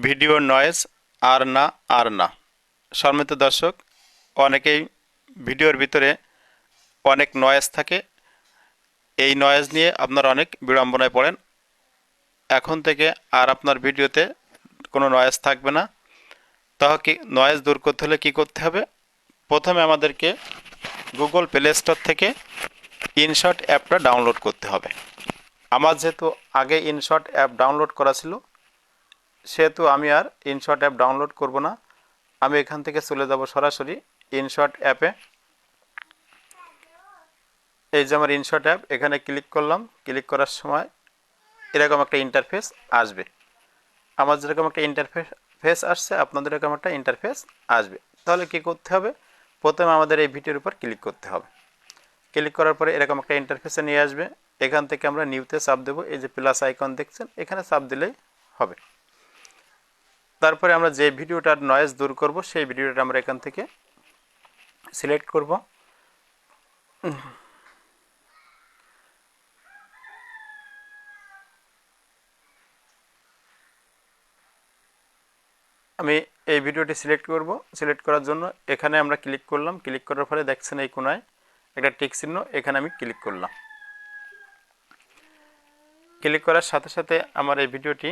Video noise আর না আর না সম্মিত দর্শক, অনেকেই ভিডিওর ভিতরে অনেক নয়েজ থাকে। এই নয়েজ নিয়ে আপনার অনেক বিড়ম্বনায় পড়েন। এখন থেকে আর আপনার ভিডিওতে কোনো নয়েজ থাকবে না। তাহলে নয়েজ দূর করতে হলে কী করতে হবে? প্রথমে আমাদেরকে গুগল প্লে স্টোর থেকে ইনশট অ্যাপটা ডাউনলোড করতে হবে। আমার যেহেতু আগে ইনশট অ্যাপ ডাউনলোড করা ছিল সেহেতু আমি আর ইনশর্ট অ্যাপ ডাউনলোড করব না। আমি এখান থেকে চলে যাব সরাসরি ইনশর্ট অ্যাপে এই যে আমার ইনশর্ট অ্যাপ এখানে ক্লিক করলাম। ক্লিক করার সময় এরকম একটা ইন্টারফেস আসবে। আমার যেরকম একটা ইন্টারফেস ফেস আসছে, আপনাদের এরকম একটা ইন্টারফেস আসবে। তাহলে কি করতে হবে? প্রথমে আমাদের এই ভিডিওর উপর ক্লিক করতে হবে। ক্লিক করার পরে এরকম একটা ইন্টারফেসে নিয়ে আসবে। এখান থেকে আমরা নিউতে চাপ দেবো। এই যে প্লাস আইকন দেখছেন, এখানে চাপ দিলেই হবে। তারপরে আমরা যে ভিডিওটার নয়েজ দূর করব, সেই ভিডিওটা আমরা এখান থেকে সিলেক্ট করব। আমি এই ভিডিওটি সিলেক্ট করব। সিলেক্ট করার জন্য এখানে আমরা ক্লিক করলাম। ক্লিক করার ফলে দেখছেন এই কোনায় একটা টিক চিহ্ন, এখানে আমি ক্লিক করলাম। ক্লিক করার সাথে সাথে আমার এই ভিডিওটি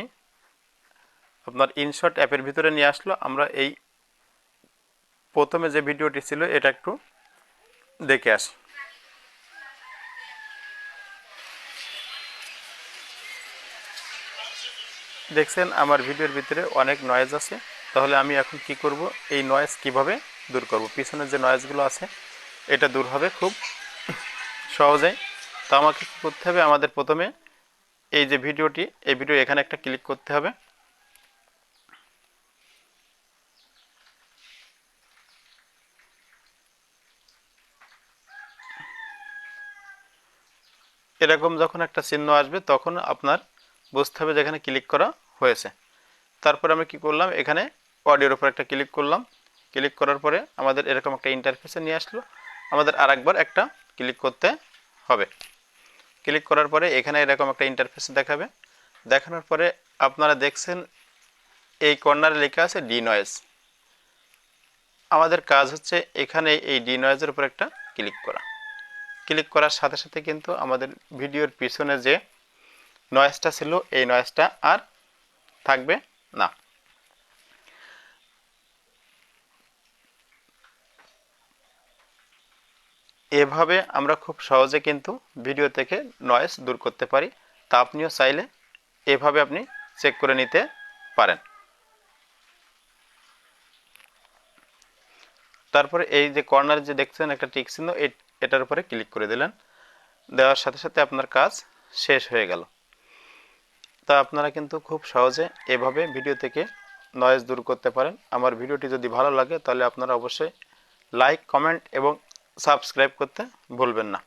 আপনার ইনশর্ট অ্যাপের ভিতরে নিয়ে আসলো, আমরা এই প্রথমে যে ভিডিওটি ছিল এটা একটু দেখে আসি। দেখছেন, আমার ভিডিওর ভিতরে অনেক নয়েজ আছে, তাহলে আমি এখন কি করব? এই নয়েজ কীভাবে দূর করব? পিছনের যে নয়েজগুলো আছে, এটা দূর হবে খুব সহজে। তো আমাকে কী করতে হবে? আমাদের প্রথমে এই যে ভিডিওটি, এই ভিডিও এখানে একটা ক্লিক করতে হবে। এরকম যখন একটা চিহ্ন আসবে, তখন আপনার বুঝতে হবে যেখানে ক্লিক করা হয়েছে। তারপর আমি কি করলাম? এখানে অডিওর উপর একটা ক্লিক করলাম। ক্লিক করার পরে আমাদের এরকম একটা ইন্টারফেসে নিয়ে আসলো। আমাদের আরেকবার একটা ক্লিক করতে হবে। ক্লিক করার পরে এখানে এরকম একটা ইন্টারফেস দেখাবে। দেখানোর পরে আপনারা দেখছেন এই কর্নারে লেখা আছে ডি নয়েজ আমাদের কাজ হচ্ছে এখানে এই ডি নয়েজের উপর একটা ক্লিক করা। ক্লিক করার সাথে সাথে কিন্তু আমাদের ভিডিওর পিছনে যে নয়েজটা ছিল, এই নয়েজটা আর থাকবে না। এভাবে আমরা খুব সহজে কিন্তু ভিডিও থেকে নয়েজ দূর করতে পারি। তা আপনিও চাইলে এভাবে আপনি চেক করে নিতে পারেন। তারপরে এই যে কর্নার যে দেখছেন একটা টিক চিহ্ন এটার উপরে ক্লিক করে দিলেন। দেওয়ার সাথে সাথে আপনার কাজ শেষ হয়ে গেল। তা আপনারা কিন্তু খুব সহজে এভাবে ভিডিও থেকে নয়েজ দূর করতে পারেন। আমার ভিডিওটি যদি ভালো লাগে, তাহলে আপনারা অবশ্যই লাইক কমেন্ট এবং সাবস্ক্রাইব করতে ভুলবেন না।